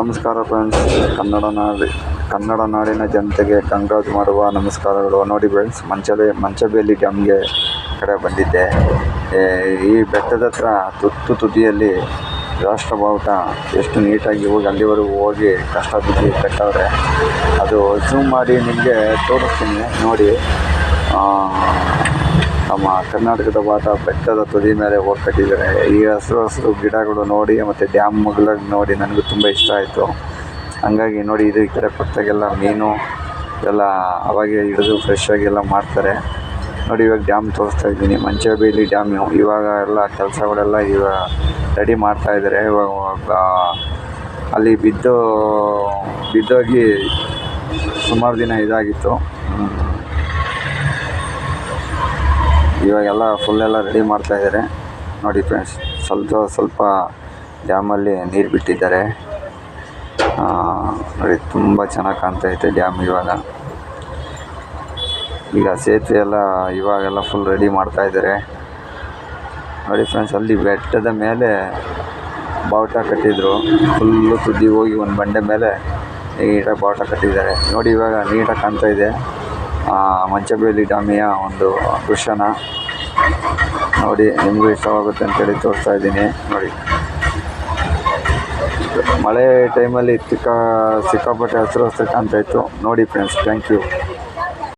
ನಮಸ್ಕಾರ ಫ್ರೆಂಡ್ಸ್ ಕನ್ನಡ ನಾಡಿ, ಕನ್ನಡ ನಾಡಿನ ಜನತೆಗೆ ಕಂಗ್ರಾಜ್ ಮಾಡುವ ನಮಸ್ಕಾರಗಳು. ನೋಡಿ ಫ್ರೆಂಡ್ಸ್ ಮಂಚಬೆ, ಮಂಚಬೇಲಿ ಡ್ಯಾಮ್ಗೆ ಕಡೆ ಬಂದಿದ್ದೆ. ಈ ಬೆಟ್ಟದ ಹತ್ರ ತುತ್ತು ತುದಿಯಲ್ಲಿ ರಾಷ್ಟ್ರ ಬಾವುಟ ಎಷ್ಟು ನೀಟಾಗಿ ಹೋಗಿ ಅಲ್ಲಿವರೆಗೂ ಹೋಗಿ ಕಷ್ಟ ಬಿದ್ದು ಕಟ್ಟವ್ರೆ. ಅದು ಝೂಮ್ ಮಾಡಿ ನಿಮಗೆ ತೋರಿಸ್ತೀನಿ. ನೋಡಿ ನಮ್ಮ ಕರ್ನಾಟಕದ ಬಾಟ ಬೆಟ್ಟದ ತುದಿ ಮೇಲೆ ಹೋಗಿ ಕಟ್ಟಿದ್ದಾರೆ ಈ ಹಸಿರು ಹಸಿರು ಗಿಡಗಳು ನೋಡಿ ಮತ್ತು ಡ್ಯಾಮ್ಗಳನ್ನು ನೋಡಿ ನನಗೂ ತುಂಬ ಇಷ್ಟ ಆಯಿತು. ಹಂಗಾಗಿ ನೋಡಿ ಇದು ಈ ಕಡೆ ಪಕ್ಕದಾಗೆಲ್ಲ ಮೀನು ಎಲ್ಲ ಅವಾಗೆ ಹಿಡಿದು ಫ್ರೆಶ್ ಆಗಿ ಎಲ್ಲ ಮಾಡ್ತಾರೆ. ನೋಡಿ ಇವಾಗ ಡ್ಯಾಮ್ ತೋರಿಸ್ತಾ ಇದ್ದೀನಿ. ಮಂಚಬೇಲಿ ಡ್ಯಾಮು ಇವಾಗ ಎಲ್ಲ ಕೆಲಸಗಳೆಲ್ಲ ಇವಾಗ ರೆಡಿ ಮಾಡ್ತಾ ಇದ್ದಾರೆ. ಇವಾಗ ಅಲ್ಲಿ ಬಿದ್ದು, ಬಿದ್ದೋಗಿ ಸುಮಾರು ದಿನ ಇದಾಗಿತ್ತು. ಇವಾಗೆಲ್ಲ ಫುಲ್ ಎಲ್ಲ ರೆಡಿ ಮಾಡ್ತಾ ಇದ್ದಾರೆ ನೋಡಿ ಫ್ರೆಂಡ್ಸ್ ಸ್ವಲ್ಪ ಸ್ವಲ್ಪ ಡ್ಯಾಮಲ್ಲಿ ನೀರು ಬಿಟ್ಟಿದ್ದಾರೆ. ನೋಡಿ ತುಂಬ ಚೆನ್ನಾಗಿ ಕಾಣ್ತಾ ಐತೆ ಡ್ಯಾಮ್ ಇವಾಗ. ಈಗ ಸೇತುವೆ ಎಲ್ಲ ಇವಾಗೆಲ್ಲ ಫುಲ್ ರೆಡಿ ಮಾಡ್ತಾ ಇದ್ದಾರೆ ನೋಡಿ ಫ್ರೆಂಡ್ಸ್ ಅಲ್ಲಿ ಬೆಟ್ಟದ ಮೇಲೆ ಬಾವುಟ ಕಟ್ಟಿದ್ರು. ಫುಲ್ಲು ತುದಿ ಹೋಗಿ ಒಂದು ಬಂಡೆ ಮೇಲೆ ನೀಟಾಗಿ ಬಾವುಟ ಕಟ್ಟಿದ್ದಾರೆ. ನೋಡಿ ಇವಾಗ ನೀಟಾಗಿ ಕಾಣ್ತಾ ಇದೆ. ಮಂಚಬೇಲಿ ಡ್ಯಾಮಿಯ ಒಂದು ದೃಶ್ಯನ ನೋಡಿ, ನಿಮಗೂ ಇಷ್ಟವಾಗುತ್ತೆ ಅಂತೇಳಿ ತೋರಿಸ್ತಾ ಇದ್ದೀನಿ. ನೋಡಿ. ಮಳೆ ಟೈಮಲ್ಲಿ ಸಿಕ್ಕಾ ಸಿಕ್ಕಾಪಟ್ಟೆ ಹಸಿರು ಹಸಿರು ಕಾಣ್ತಾ ಇತ್ತು. ನೋಡಿ ಫ್ರೆಂಡ್ಸ್ ಥ್ಯಾಂಕ್ ಯು